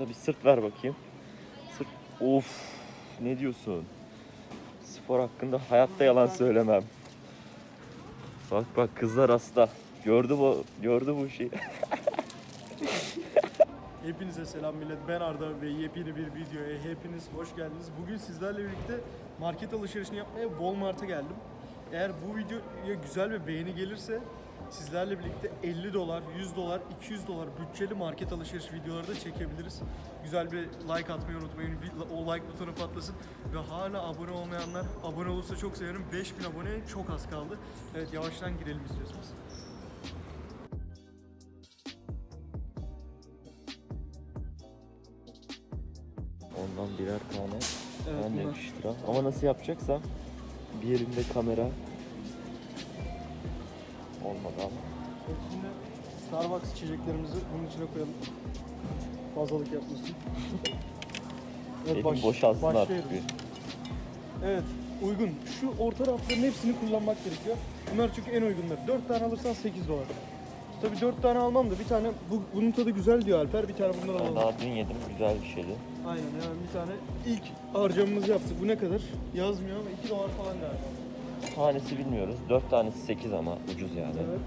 Bir sırt ver bakayım. Sırt. Of. Ne diyorsun? Spor hakkında hayatta yalan söylemem. Bak bak kızlar hasta. Gördü bu gördü bu şeyi. Hepinize selam millet. Ben Arda ve yepyeni bir videoya hepiniz hoş geldiniz. Bugün sizlerle birlikte market alışverişini yapmaya Walmart'a geldim. Eğer bu videoya güzel bir beğeni gelirse sizlerle birlikte 50 dolar, 100 dolar, 200 dolar bütçeli market alışveriş videoları da çekebiliriz. Güzel bir like atmayı unutmayın. O like butonu patlasın. Ve hala abone olmayanlar abone olursa çok sevinirim. 5000 aboneye çok az kaldı. Evet yavaştan girelim istiyorsanız. Ondan birer tane. Evet, ben bunlar. 5 lira. Ama nasıl yapacaksam bir elimde kamera olmadı ama. Şimdi Starbucks içeceklerimizi bunun içine koyalım. Fazlalık yapmasın. Elim baş- boşalsın artık bir. Evet, uygun. Şu orta rafların hepsini kullanmak gerekiyor. Bunlar çünkü en uygunları. 4 tane alırsan 8 dolar. Tabii 4 tane almam da bir tane bu, bunun tadı güzel diyor Alper. Bir tane bundan Ben alalım. daha dün yedim. Güzel bir şeydi. Aynen hemen bir tane. İlk harcamamızı yaptık. Bu ne kadar? Yazmıyor ama 2 dolar falan galiba. Tanesi bilmiyoruz. 4 tanesi 8 ama ucuz yani. Evet.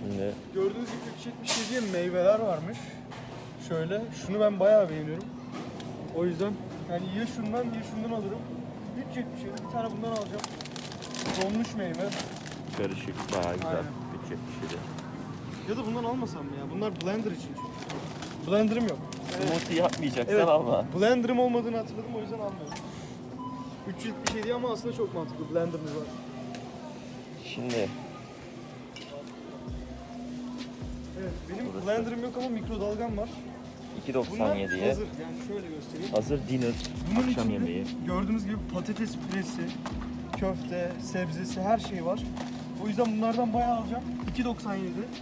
Şimdi Gördüğünüz gibi 377'ye meyveler varmış. Şöyle, şunu ben bayağı beğeniyorum. O yüzden yani ya şundan ya şundan alırım. 377 bir tane bundan alacağım. Donmuş meyve. karışık bayağı güzel. Aynen. Bütçe pişiri. Ya da bundan almasam mı ya? Bunlar blender için çünkü. Blenderım yok. Smoothie yapmayacaksan Evet. alma. Blenderım olmadığını hatırladım o yüzden almıyorum. 377 ama aslında çok mantıklı. Blenderımız var. Şimdi Evet, benim Burası. blenderım yok ama mikrodalgam var. Bunlar 2.97'ye hazır. Yani şöyle göstereyim. hazır dinner Bunun akşam içinde yemeği. gördüğünüz gibi patates püresi, köfte, sebzesi her şey var. O yüzden bunlardan bayağı alacağım. 2.97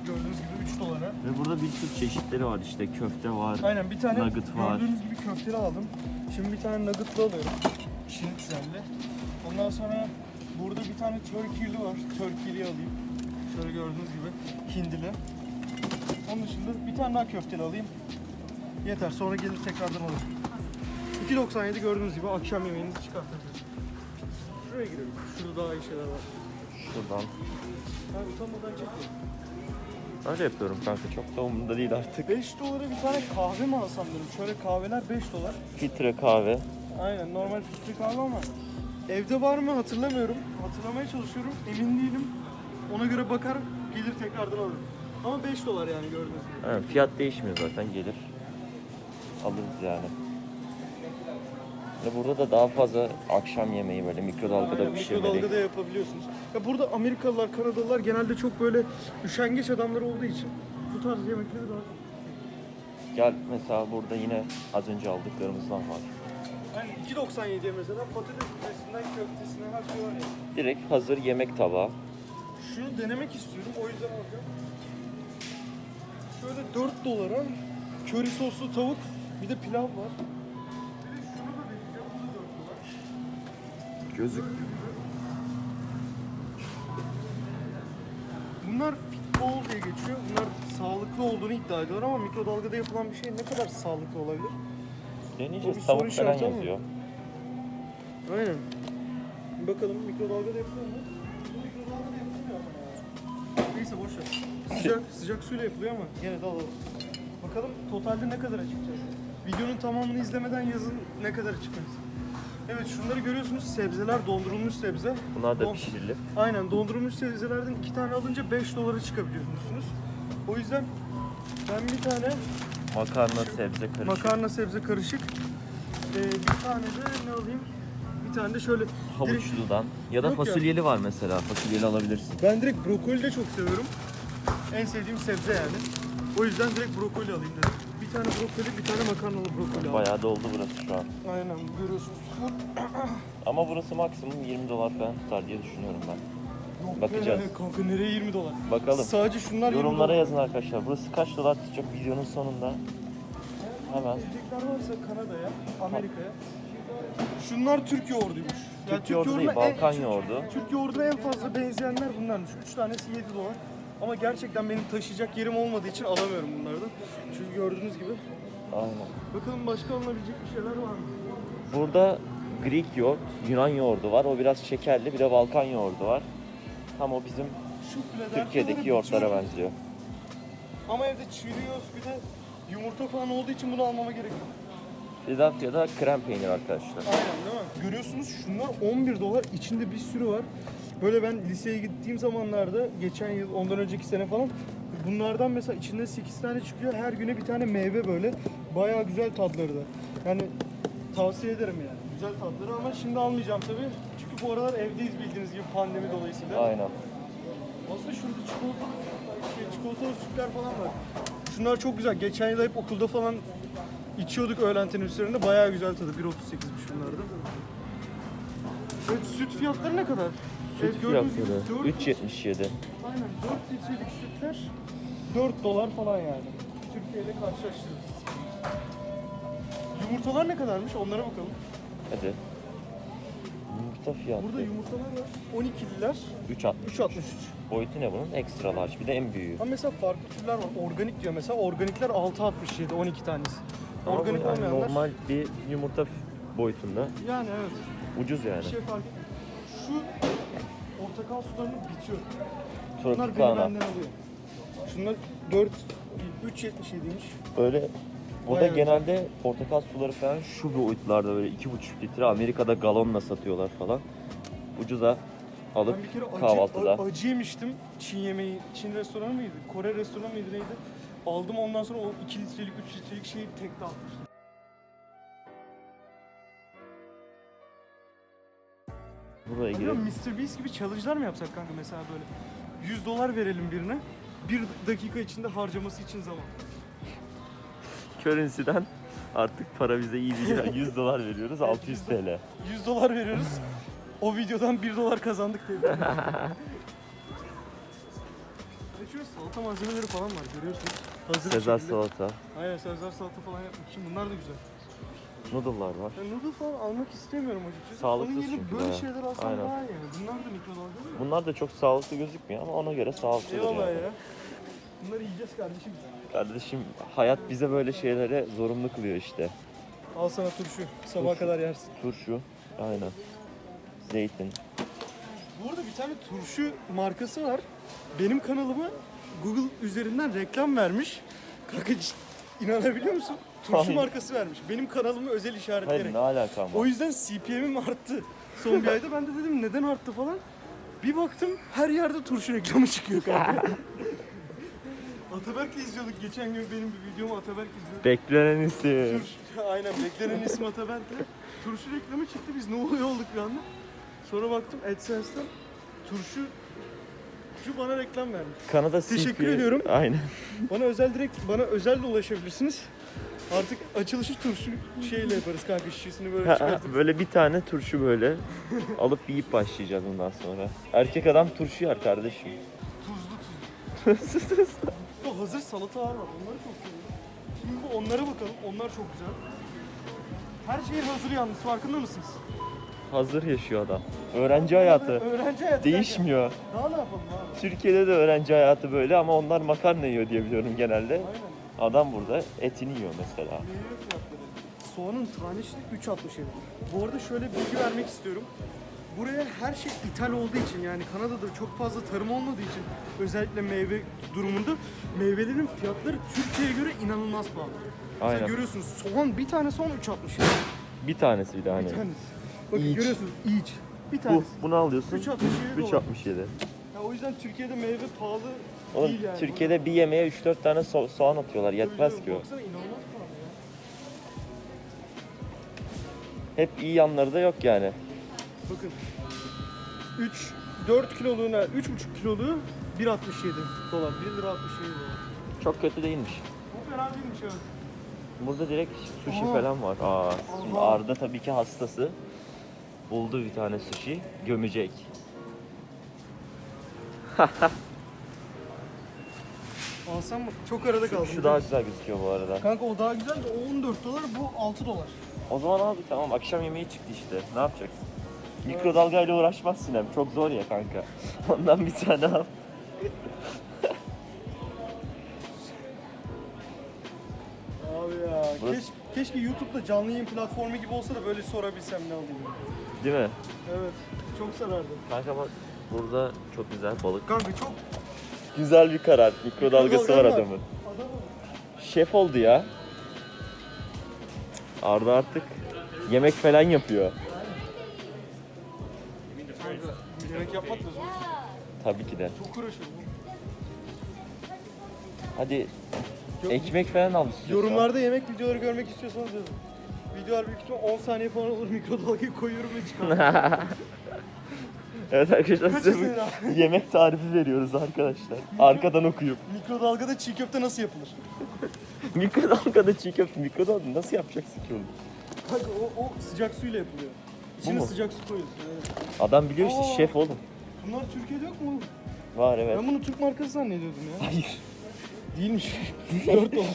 gördüğünüz gibi 3 dolara. Ve burada bir sürü çeşitleri var işte köfte var. Aynen bir tane Nugget var. gördüğünüz gibi köfteli aldım. Şimdi bir tane nuggetlı alıyorum. Schnitzel'li. Ondan sonra burada bir tane turkey'li var. Turkey'li alayım. Şöyle gördüğünüz gibi hindili. Onun dışında bir tane daha köfteli alayım. Yeter sonra gelir tekrardan alırım. 2.97 gördüğünüz gibi akşam yemeğinizi çıkartabilirsiniz. Şuraya girelim. Şurada daha iyi şeyler var. Şuradan. Ha utanmadan çekeyim. Öyle yapıyorum kanka çok da umurumda değil artık. 5 dolara bir tane kahve mi alsam dedim. Şöyle kahveler 5 dolar. Filtre kahve. Aynen normal filtre kahve ama evde var mı hatırlamıyorum. Hatırlamaya çalışıyorum. Emin değilim. Ona göre bakar gelir tekrardan alırım. Ama 5 dolar yani gördüğünüz gibi. Evet, fiyat değişmiyor zaten gelir. Alırız yani. Ve burada da daha fazla akşam yemeği böyle mikrodalgada Aynen, pişirmeli. mikrodalgada yapabiliyorsunuz. Ya burada Amerikalılar, Kanadalılar genelde çok böyle üşengeç adamlar olduğu için bu tarz yemekleri daha Gel mesela burada yine az önce aldıklarımızdan var. Aynen 2.97'ye mesela patates püresinden köftesine her şey var ya. Direkt hazır yemek tabağı. Şunu denemek istiyorum o yüzden alacağım. Şöyle 4 dolara köri soslu tavuk bir de pilav var. Bir de şunu da deneyeceğim. Bu da 4 dolar. Gözük. Bunlar fitbol diye geçiyor. Bunlar sağlıklı olduğunu iddia ediyorlar ama mikrodalgada yapılan bir şey ne kadar sağlıklı olabilir? O bir Deneyeceğiz soru tavuk falan işareti ama. yazıyor. Aynen. Bakalım mikrodalgada yapılıyor mu? Bu mikrodalgada yapılmıyor ama ya. Neyse boş ver. Sıcak, sıcak suyla yapılıyor ama yine de alalım. Bakalım totalde ne kadar çıkacağız? Videonun tamamını izlemeden yazın ne kadar çıkarız. Evet şunları görüyorsunuz sebzeler dondurulmuş sebze. Bunlar da Don- pişirilir. Aynen dondurulmuş sebzelerden iki tane alınca 5 dolara çıkabiliyorsunuz. O yüzden ben bir tane Makarna, sebze karışık. makarna sebze karışık, ee, bir tane de ne alayım? Bir tane de şöyle Havuçludan. Ya da Yok ya. fasulyeli var mesela. Fasulyeli alabilirsin. ben direkt brokoli de çok seviyorum. En sevdiğim sebze yani. O yüzden direkt brokoli alayım dedim. Bir tane brokoli, bir tane makarnalı brokoli aldım. Bayağı doldu burası şu an. Aynen görüyorsunuz. Ama burası maksimum 20 dolar falan tutar diye düşünüyorum ben. Bakacağız. kanka nereye 20 dolar? Bakalım. Sadece şunlar 20 Yorumlara dolar. yazın arkadaşlar. Burası kaç dolar tutacak videonun sonunda. Hemen. Yiyecekler varsa Kanada'ya, Amerika'ya. Şunlar Türk yoğurduymuş. Türk yoğurdu değil, en- Balkan Türk- yoğurdu. Türk yoğurduna en fazla benzeyenler bunlarmış. 3 tanesi 7 dolar. Ama gerçekten benim taşıyacak yerim olmadığı için alamıyorum bunlardan. Çünkü gördüğünüz gibi Aynen. Bakalım başka alınabilecek bir şeyler var mı? Burada Greek yoğurt, Yunan yoğurdu var. O biraz şekerli. Bir de Balkan yoğurdu var. Tam o bizim Şu Türkiye'deki yoğurtlara benziyor. Ama evde Cheerios bir de yumurta falan olduğu için bunu almama gerek yok. Philadelphia'da krem peynir arkadaşlar. Aynen değil mi? Görüyorsunuz şunlar 11 dolar. İçinde bir sürü var. Böyle ben liseye gittiğim zamanlarda geçen yıl ondan önceki sene falan bunlardan mesela içinde 8 tane çıkıyor. Her güne bir tane meyve böyle. Bayağı güzel tadları da. Yani tavsiye ederim yani. Güzel tatları ama şimdi almayacağım tabii. Bu aralar evdeyiz bildiğiniz gibi pandemi dolayısıyla. Aynen. Aslında şurada çikolatalı, şey, çikolatalı sütler falan var. Şunlar çok güzel. Geçen yıl hep okulda falan içiyorduk öğlen teneffüslerinde. Bayağı güzel tadı. 1.38'miş şunlarda. Evet, süt fiyatları ne kadar? Süt Evet, gördüğünüz gibi fiyatları dört- 3.77. Aynen 4 litrelik sütler 4 dolar falan yani. Türkiye ile karşılaştırırız. Yumurtalar ne kadarmış? Onlara bakalım. Hadi. Yumurta fiyatı. Burada yumurtalar var. 12'liler 3.60. 3.63. Boyutu ne bunun? Extra large. Bir de en büyüğü. Ama mesela farklı türler var. Organik diyor mesela. Organikler 6.67 12 tanesi. Ama Organik yani olmayanlar. normal bir yumurta boyutunda. Yani evet. Ucuz yani. Bir şey fark etmiyor. Şu portakal sularını bitiyor. Bunlar beni Tropicana. benden alıyor. Şunlar 4 3.77'ymiş. Böyle burada Bayağı genelde portakal suları falan şu boyutlarda böyle 2,5 litre Amerika'da galonla satıyorlar falan. Ucuza alıp Ben bir kere acı, kahvaltıda. a- acı yemiştim. Çin yemeği, Çin restoranı mıydı? Kore restoranı mıydı neydi? Aldım ondan sonra o 2 litrelik 3 litrelik şeyi tek dağıtmıştım. Buraya Acaba girip Mr. Beast gibi challenge'lar mı yapsak kanka mesela böyle? 100 dolar verelim birine. Bir dakika içinde harcaması için zaman. Currency'den artık para bize iyi değil. 100 dolar veriyoruz 600 TL. 100 dolar veriyoruz. O videodan 1 dolar kazandık diye. Şöyle salata malzemeleri falan var görüyorsunuz. Hazır bir Sezar şekilde. salata, Aynen Sezar salata falan yapmışım. Bunlar da güzel. noodle'lar var. Ben noodle falan almak istemiyorum açıkçası. Sağlıksız Onun yerine çünkü böyle bayağı. şeyler alsam Aynen. daha iyi yani. Bunlar da mikrodalga mi? Bunlar da çok sağlıklı gözükmüyor ama ona göre sağlıklıdır Eyvallah yani. ya. Bunları yiyeceğiz kardeşim. Kardeşim hayat bize böyle şeylere zorunlu kılıyor işte. Al sana turşu. Sabaha Turşu. kadar yersin. Turşu, aynen. Zeytin. Bu arada bir tane turşu markası var. Benim kanalıma Google üzerinden reklam vermiş. Kanka inanabiliyor musun? Turşu Hayır. markası vermiş. Benim kanalımı özel işaretleyerek. Hayır ne alakam O var? yüzden CPM'im arttı. Son bir ayda ben de dedim neden arttı falan. Bir baktım her yerde turşu reklamı çıkıyor kanka. Ataberk'le izliyorduk geçen gün benim bir videomu Ataberk izliyordu. Beklenen isim. Turşu, aynen beklenen ismi Ataberk'le. Turşu reklamı çıktı biz ne oluyor olduk bir anda. Sonra baktım AdSense'den turşu şu bana reklam vermiş. Kanada Teşekkür CP ediyorum. Aynen. Bana özel direkt bana özel de ulaşabilirsiniz. Artık açılışı turşu şeyle yaparız kanka şişesini böyle çıkartıp. böyle bir tane turşu böyle alıp yiyip başlayacağız bundan sonra. Erkek adam turşu yer kardeşim. Tuzlu tuzlu. Hazır salatalar var. Onları çok seviyorum. Şimdi bu onlara bakalım. Onlar çok güzel. Her şey hazır yalnız. Farkında mısınız? Hazır yaşıyor adam. Öğrenci hayatı. Öğrenci hayatı. Değişmiyor. kanka. Daha ne yapalım abi? Türkiye'de de öğrenci hayatı böyle ama onlar makarna yiyor diye biliyorum genelde. Aynen. Adam burada etini yiyor mesela. Meyve fiyatları. Soğanın tanesi 3.67. Bu arada şöyle bilgi vermek istiyorum. Buraya her şey ithal olduğu için yani Kanada'da çok fazla tarım olmadığı için özellikle meyve durumunda meyvelerin fiyatları Türkiye'ye göre inanılmaz pahalı. Mesela Aynen. görüyorsunuz soğan bir tane soğan 3.67. Bir tanesi bir de hani. Bir tanesi. Bakın İç. görüyorsunuz iç. Bir Bu, tanesi. bunu alıyorsun. 3.67 dolar. 3.67. Ya o yüzden Türkiye'de meyve pahalı Oğlum değil yani. Türkiye'de bir yemeğe 3-4 tane so- soğan atıyorlar. Yetmez ki o. Baksana inanılmaz pahalı ya. Hep iyi yanları da yok yani. Bakın 3 4 kiloluğuna 3,5 kiloluğu 1.67 dolar. 1 lira 67 dolar. Çok kötü değilmiş. Bu fena değilmiş evet. Burada direkt sushi Aha. falan var. Aa, şimdi. Arda tabii ki hastası. Buldu bir tane sushi. Gömecek. Alsam mı? Çok arada kaldım. Şu daha güzel gözüküyor bu arada. Kanka o daha güzel de o 14 dolar bu 6 dolar. O zaman abi tamam akşam yemeği çıktı işte. Ne yapacaksın? Mikrodalgayla uğraşmazsın hem. Çok zor ya kanka. Ondan bir tane al. Abi ya Burası Keş, keşke YouTube'da canlı yayın platformu gibi olsa da böyle sorabilsem ne alayım. değil mi? Evet. Çok sarardı. Kanka bak burada çok güzel balık. Kanka çok Güzel bir karar. Mikrodalgası var Mikrodalga var. adamın. adam Şef oldu ya. Arda artık yemek falan yapıyor. Yemek yapmak da zor. Tabii ki de. Çok uğraşıyorum. Hadi Yok, ekmek falan al. istiyorsan. Yorumlarda yemek videoları görmek istiyorsanız yazın. Videolar büyük ihtimal 10 saniye falan olur mikrodalgaya koyuyorum ve çıkartıyorum. evet arkadaşlar Kaç size izledin bu yemek tarifi veriyoruz arkadaşlar. Arkadan okuyup. Mikrodalgada çiğ köfte nasıl yapılır? Mikrodalgada çiğ köfte mikrodalgada nasıl yapacaksın ki oğlum? Kanka o, o sıcak suyla yapılıyor. İçine mu? sıcak su koyuyorsun. Evet. Adam biliyor işte Aa. şef oğlum. Bunlar Türkiye'de yok mu oğlum? Var evet. Ben bunu Türk markası zannediyordum ya. Hayır. Değilmiş. 4 dolar.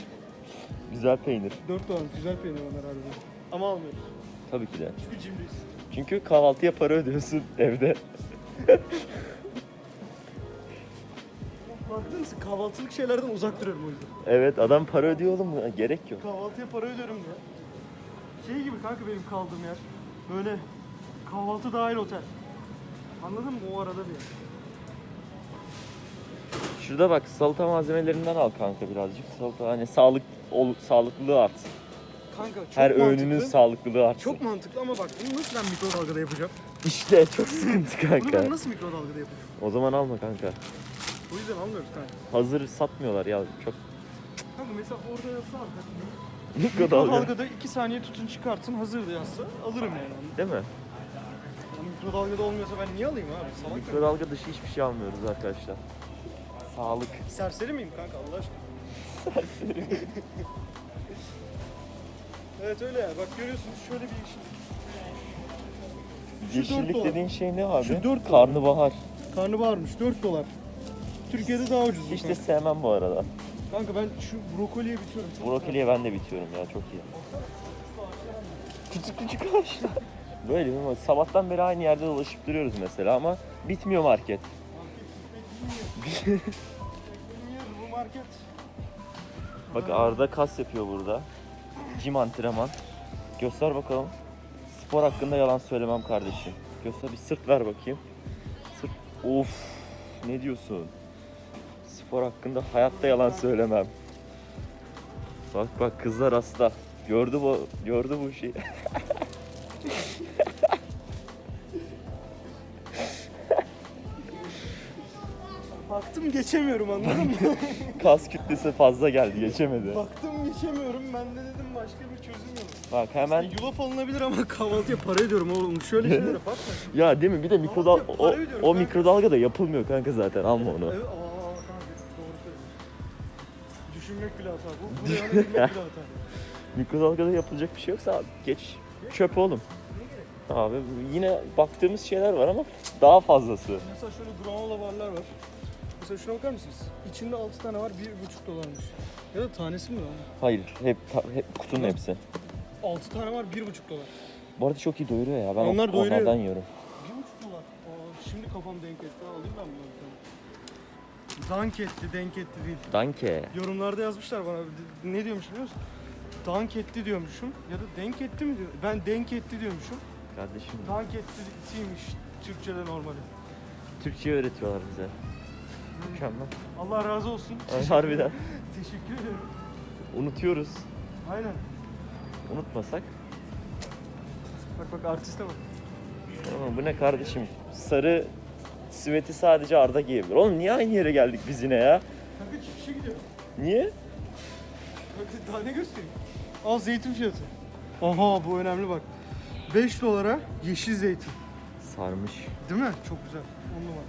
Güzel peynir. 4 dolar. Güzel peynir onlar harbiden. Ama almıyoruz. Tabii ki de. Çünkü cimriyiz. Çünkü kahvaltıya para ödüyorsun evde. Farkında mısın? Kahvaltılık şeylerden uzak duruyorum o yüzden. Evet adam para ödüyor oğlum. Gerek yok. Kahvaltıya para ödüyorum diye. Şey gibi kanka benim kaldığım yer. Böyle kahvaltı dahil otel. Anladın mı? O arada bir yer. Şurada bak salata malzemelerinden al kanka birazcık. Salata hani sağlık ol, sağlıklılığı artsın. Kanka çok Her mantıklı. öğününün sağlıklılığı artsın. Çok mantıklı ama bak bunu nasıl ben mikrodalgada yapacağım? İşte çok sıkıntı Bunu ben kanka. nasıl mikrodalgada yapacağım? O zaman alma kanka. O yüzden almıyoruz kanka. Hazır satmıyorlar ya çok. Kanka mesela orada yazsa arka. Mikrodalga. Mikrodalgada 2 saniye tutun çıkartın hazırdı yazsa alırım yani. Değil mi? Mikrodalgada olmuyorsa ben niye alayım abi? Salak mıyım? Mikrodalga dışı hiçbir şey almıyoruz arkadaşlar. Sağlık. Serseri miyim kanka Allah aşkına? evet öyle ya. Bak görüyorsunuz şöyle bir yeşillik. Şu dört Yeşillik dolar. dediğin şey ne abi? Şu dört dolar. Karnabahar. Karnabaharmış 4 dolar. Türkiye'de daha ucuz. bu Hiç de kanka. sevmem bu arada. Kanka ben şu brokoliye bitiyorum. Brokoliye ben de bitiyorum ya çok iyi. Küçük küçük ağaçlar. Böyle mi? Sabahtan beri aynı yerde dolaşıp duruyoruz mesela ama bitmiyor market. Bu market. Bak Arda kas yapıyor burada. Jim antrenman. Göster bakalım. Spor hakkında yalan söylemem kardeşim. Göster bir sırt ver bakayım. Sırt. Of. Ne diyorsun? Spor hakkında hayatta yalan söylemem. Bak bak kızlar hasta. Gördü bu gördü bu şeyi. Baktım geçemiyorum anladın mı? Kas kütlesi fazla geldi geçemedi. Baktım geçemiyorum ben de dedim başka bir çözüm yok. Bak hemen Aslında yulaf alınabilir ama kahvaltıya para ediyorum oğlum. Şöyle şeylere bakma. ya değil mi bir de mikrodal o, para ödüyorum o kanka. mikrodalga da yapılmıyor kanka zaten alma onu. Evet, aa kanka doğru söylüyorsun. Düşünmek bile hata. Bu, bu yana bilmek bile hata. Mikrodalgada yapılacak bir şey yoksa abi geç çöp oğlum. Abi yine baktığımız şeyler var ama daha fazlası. Mesela şöyle granola barlar var. Mesela şuna bakar mısınız? İçinde 6 tane var 1,5 dolarmış. Ya da tanesi mi lan? Hayır hep, ta- hep kutunun hepsi. 6 tane var 1,5 dolar. Bu arada çok iyi doyuruyor ya. Ben Onlar on- doyuruyor. onlardan yiyorum. 1,5 dolar. Aa, şimdi kafam denk etti. Alayım ben bunu bir tane. Dank etti, denk etti değil. Danke. Yorumlarda yazmışlar bana ne diyormuş biliyor musun? Dank etti diyormuşum ya da denk etti mi diyor. Ben denk etti diyormuşum. Kardeşim Dank ettiymiş Türkçe'de normali. Türkçe öğretiyorlar bize. Mükemmel. Allah razı olsun. Ay, harbiden. Teşekkür ederim. Unutuyoruz. Aynen. Unutmasak. Bak bak artiste bak. Ama bu ne kardeşim? Sarı siveti sadece Arda giyebilir. Oğlum niye aynı yere geldik biz yine ya? Kanka çıkışa gidiyor. Niye? Kanka daha ne göstereyim? Al zeytin fiyatı. Aha bu önemli bak. 5 dolara yeşil zeytin. Sarmış. Değil mi? Çok güzel. 10 numara.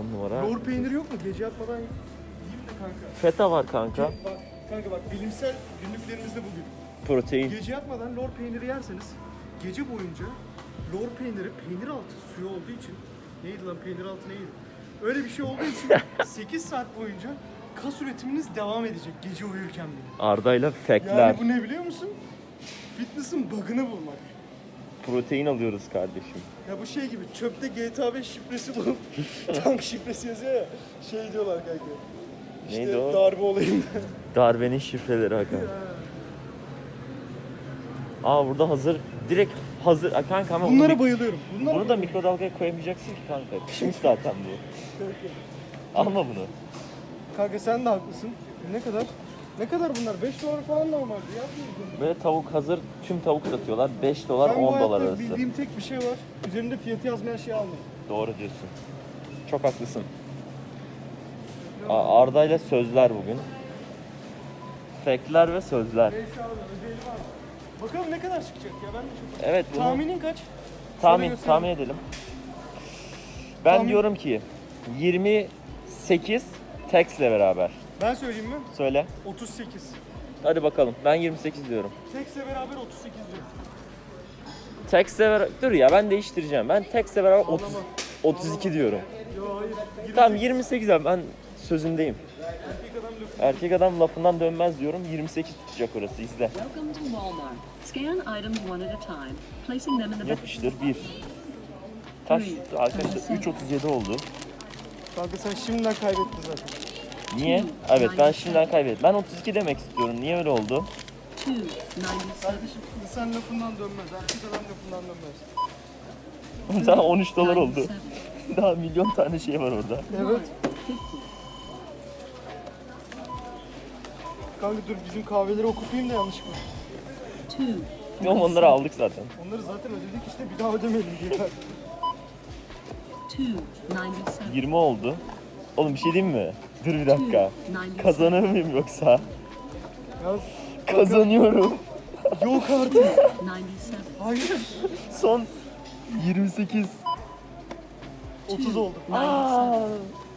10 numara. Lor peyniri yok mu? Gece yatmadan yiyeyim de kanka. Feta var kanka. Bak kanka bak bilimsel günlüklerimizde bugün. Protein. Gece yatmadan lor peyniri yerseniz gece boyunca lor peyniri peynir altı suyu olduğu için neydi lan peynir altı neydi? Öyle bir şey olduğu için 8 saat boyunca kas üretiminiz devam edecek gece uyurken bile. Arda'yla fekler. Yani bu ne biliyor musun? Fitness'ın bug'ını bulmak. Protein alıyoruz kardeşim. Ya bu şey gibi çöpte GTA 5 şifresi bulup tank şifresi yazıyor ya. Şey diyorlar kanka. İşte Neydi o? darbe olayında. Darbenin şifreleri hakan. Aa burada hazır, direkt hazır. Aa, kanka ama Bunlara bunu, bayılıyorum. Bunlara bunu da mikrodalgaya koyamayacaksın ki kanka. Pişmiş zaten bu. Alma bunu. Kanka sen de haklısın. Ne kadar? Ne kadar bunlar? 5 dolar falan normaldi ya. Böyle tavuk hazır, tüm tavuk satıyorlar. 5 dolar, Ben bu 10 dolar hayatta arası. bildiğim tek bir şey var. Üzerinde fiyatı yazmayan şeyi almayın. Doğru diyorsun. Çok haklısın. Arda ile sözler bugün. Fekler ve sözler. Neyse abi ödeyelim abi. Bakalım ne kadar çıkacak ya ben de çok... Evet bunu Tahminin kaç? tahmin, gösterelim. tahmin edelim. Ben Tahmin- diyorum ki 28 Tex'le beraber. Ben söyleyeyim mi? Söyle. 38. Hadi bakalım. Ben 28 diyorum. Tex'le beraber 38 diyor. Tex'le beraber... Dur ya ben değiştireceğim. Ben Tex'le beraber 30, Ağlama. 32 diyorum. Yo hayır. 28. Tamam 28 abi ben sözündeyim. Erkek adam lafı. Erkek adam lafından dönmez diyorum. 28 tutacak orası izle. Welcome to Walmart. Scan items one at a time, placing them in the Yapıştır 1. Taş arkadaşlar 3.37 oldu. Kanka sen şimdiden kaybettin zaten. Niye? Evet ben şimdiden kaybettim. Ben 32 demek istiyorum. Niye öyle oldu? Kardeşim insan lafından dönmez. Erkek adam lafından dönmez. Daha 13 dolar oldu. 97, Daha milyon tane şey var orada. Evet. Kanka dur bizim kahveleri okutayım da yanlışlıkla. Ama onları aldık zaten. Onları zaten ödedik işte bir daha ödemeyelim diye. two ninety-seven. 20 oldu. Oğlum bir şey diyeyim mi? Dur bir dakika. Kazanır mıyım yoksa? Yaz. Kazanıyorum. Yok artık. Hayır. Son 28. 30 oldu.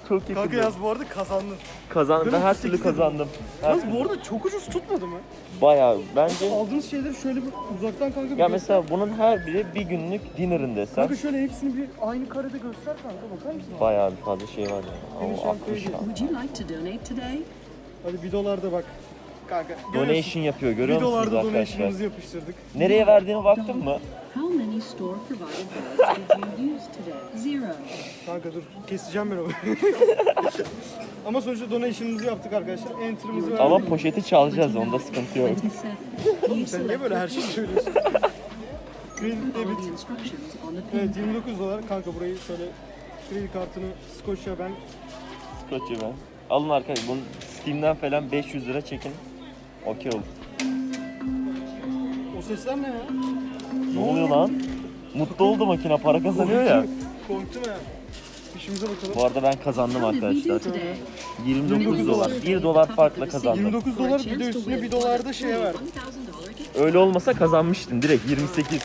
Çok yakın. Kanka yaz bu arada kazandın. Kazan ben her 38 türlü kazandım. Her Yaz türlü. bu arada çok ucuz tutmadı mı? Bayağı bence Aldığımız şeyleri şöyle bir uzaktan kanka bir ya göster. mesela bunun her biri bir günlük dinner'ın desem Kanka şöyle hepsini bir aynı karede göster kanka bakar mısın? abi? bayağı bir fazla şey var ya. Senin O şarkıyı 60 gel. ya. Would you like to donate today? Hadi bir dolar da bak. Kanka görüyorsun. Donation yapıyor Bir görüyor dolar musunuz da arkadaşlar? donation'ımızı yapıştırdık. Nereye verdiğine baktın mı? How many store provided bags did you use today? Zero. Kanka dur keseceğim ben onu. Ama sonuçta donation'ımızı yaptık arkadaşlar. Enter'ımızı verdik. Ama poşeti çalacağız onda sıkıntı yok. Twenty-seven. You Sen niye böyle her şeyi söylüyorsun? The debit. instructions on the pin Evet 29 dolar. Kanka burayı şöyle kredi kartını Scotia ben Koçu ben. Alın arkadaşlar bunu Steam'den falan 500 lira çekin. Okey olur. O sesler ne ya? Ne oluyor lan? Mutlu oldu makine para kazanıyor ya. Korktum ya. İşimize bakalım. Bu arada ben kazandım arkadaşlar. today? 29 dolar. 1 dolar farkla kazandım. 29 dolar bir de üstüne 1 dolar da şeye verdim. $1,000 gift Öyle olmasa kazanmıştın direkt 28.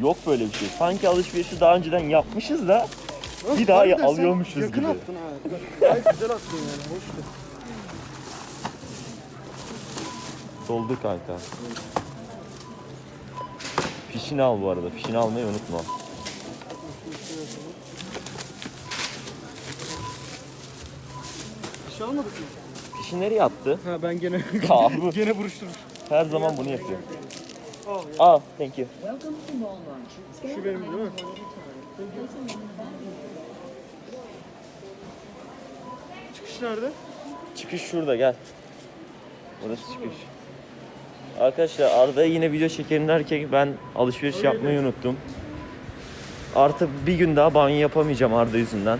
Yok böyle bir şey. Sanki alışverişi daha önceden yapmışız da bir daha alıyormuşuz yakın gibi. attın ha. Gayet güzel attın yani. Hoştu. Doldu kanka. Fişini al bu arada. Fişini almayı unutma. Bir şey almadık mı? Fişi nereye attı? Ha ben gene Abi. gene buruşturmuş. Her zaman bunu yapıyor. Al thank you. Şu benim değil mi? Çıkış nerede? Çıkış şurada gel. Burası çıkış. Arkadaşlar Arda'ya yine video çekelim derken ben alışveriş yapmayı unuttum. Artı bir gün daha banyo yapamayacağım Arda yüzünden.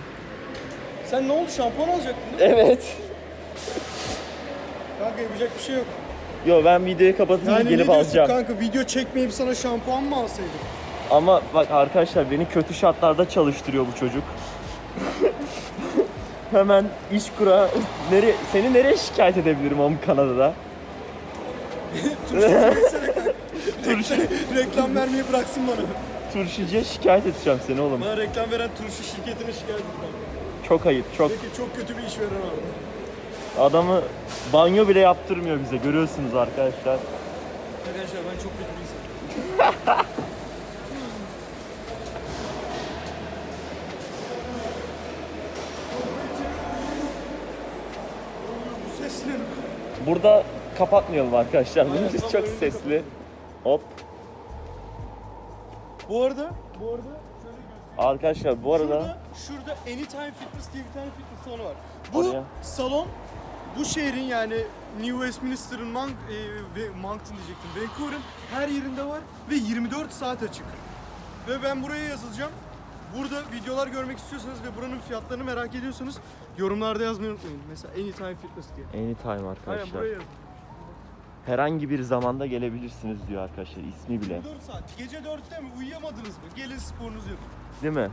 Sen ne oldu? Şampuan alacaktın değil mi? Evet. Kanka yapacak bir şey yok. Yo ben videoyu kapatınca Yani gelip alacağım. kanka? Video çekmeyip sana şampuan mı alsaydık? Ama bak arkadaşlar beni kötü şartlarda çalıştırıyor bu çocuk. Hemen iş kura. Nereye, seni nereye şikayet edebilirim ama Kanada'da? Reklam vermeyi bıraksın bana. Turşucuya şikayet edeceğim seni oğlum. Bana reklam veren turşu şirketine şikayet et. Çok ayıp, çok. Peki çok kötü bir iş veren abi. Adamı banyo bile yaptırmıyor bize. Görüyorsunuz arkadaşlar. Arkadaşlar ben çok kötü bir insanım. Bu ses ne? Burada kapatmayalım arkadaşlar. Burası çok tam sesli. Hop. Bu arada, bu arada şöyle göstereyim. Arkadaşlar bu arada Şurada, şurada Anytime Fitness diye bir tane fitness salonu var. Bu Oraya. salon bu şehrin yani New Westminster'ın Monk, e, ve Moncton diyecektim. Vancouver'ın her yerinde var ve 24 saat açık. Ve ben buraya yazılacağım. Burada videolar görmek istiyorsanız ve buranın fiyatlarını merak ediyorsanız yorumlarda yazmayı unutmayın. Mesela Anytime Fitness diye. Anytime Aynen arkadaşlar. buraya yazın. Herhangi bir zamanda gelebilirsiniz diyor arkadaşlar ismi bile. 24 saat. Gece 4'te mi uyuyamadınız mı? Gelin sporunuzu yapın. Değil mi?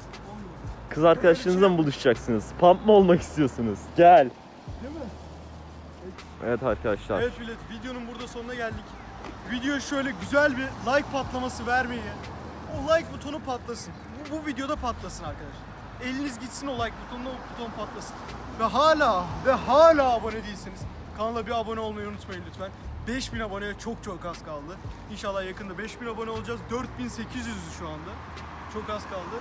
Kız arkadaşınızla mı buluşacaksınız? Pump mı olmak istiyorsunuz? Gel. Değil mi? Evet arkadaşlar. Evet millet videonun burada sonuna geldik. Video şöyle güzel bir like patlaması vermeyi, o like butonu patlasın. Bu, bu videoda patlasın arkadaşlar. Eliniz gitsin o like butonuna o buton patlasın. Ve hala ve hala abone değilseniz kanala bir abone olmayı unutmayın lütfen. 5000 aboneye çok çok az kaldı. İnşallah yakında 5000 abone olacağız. 4800'üz şu anda. Çok az kaldı.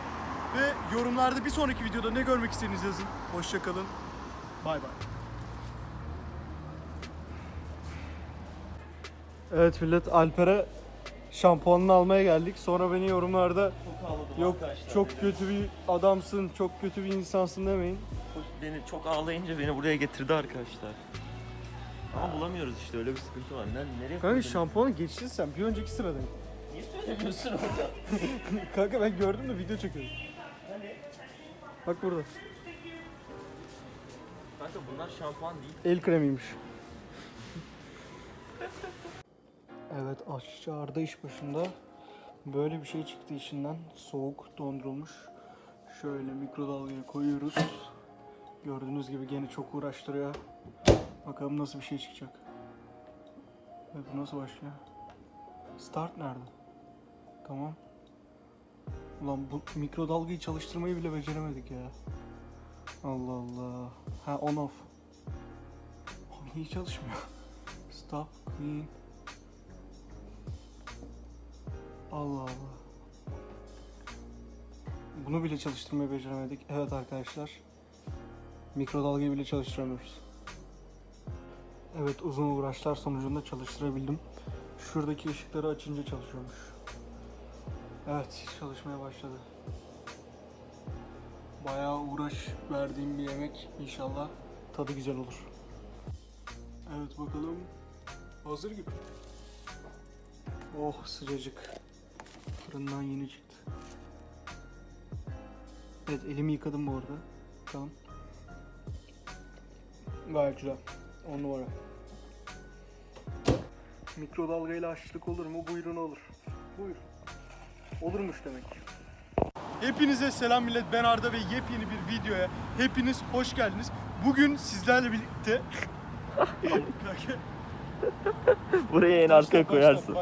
Ve yorumlarda bir sonraki videoda ne görmek istediğiniz yazın. Hoşçakalın. Bay bay. Evet millet Alper'e şampuanını almaya geldik. Sonra beni yorumlarda yok çok kötü bir adamsın, çok kötü bir insansın demeyin. Beni çok ağlayınca beni buraya getirdi arkadaşlar. Ama bulamıyoruz işte öyle bir sıkıntı var. Nereye, nereye Kanka koydun? şampuanı geçtin sen bir önceki sıradayım. Niye söylemiyorsun orada? Kanka ben gördüm de video çekiyorum. Bak burada. Kanka bunlar şampuan değil. El kremiymiş. Evet aşçı Arda iş başında. Böyle bir şey çıktı içinden. Soğuk, dondurulmuş. Şöyle mikrodalgaya koyuyoruz. Gördüğünüz gibi gene çok uğraştırıyor. Bakalım nasıl bir şey çıkacak. Ve bu nasıl başlıyor? Start nerede? Tamam. Ulan bu mikrodalgayı çalıştırmayı bile beceremedik ya. Allah Allah. Ha on off. Oğlum niye çalışmıyor? Stop, clean. Allah Allah. Bunu bile çalıştırmayı beceremedik. Evet arkadaşlar. Mikrodalgayı bile çalıştıramıyoruz. Evet uzun uğraşlar sonucunda çalıştırabildim. Şuradaki ışıkları açınca çalışıyormuş. Evet çalışmaya başladı. Bayağı uğraş verdiğim bir yemek. İnşallah tadı güzel olur. Evet bakalım. Hazır gibi. Oh sıcacık. Fırından yeni çıktı. Evet elimi yıkadım bu arada. Tamam. Gayet güzel. 10 numara. Mikrodalgayla aşçılık olur mu? Buyurun olur. Buyur. Olurmuş demek. Hepinize selam millet. Ben Arda ve yepyeni bir videoya hepiniz hoş geldiniz. Bugün sizlerle birlikte Buraya en arkaya koyarsın.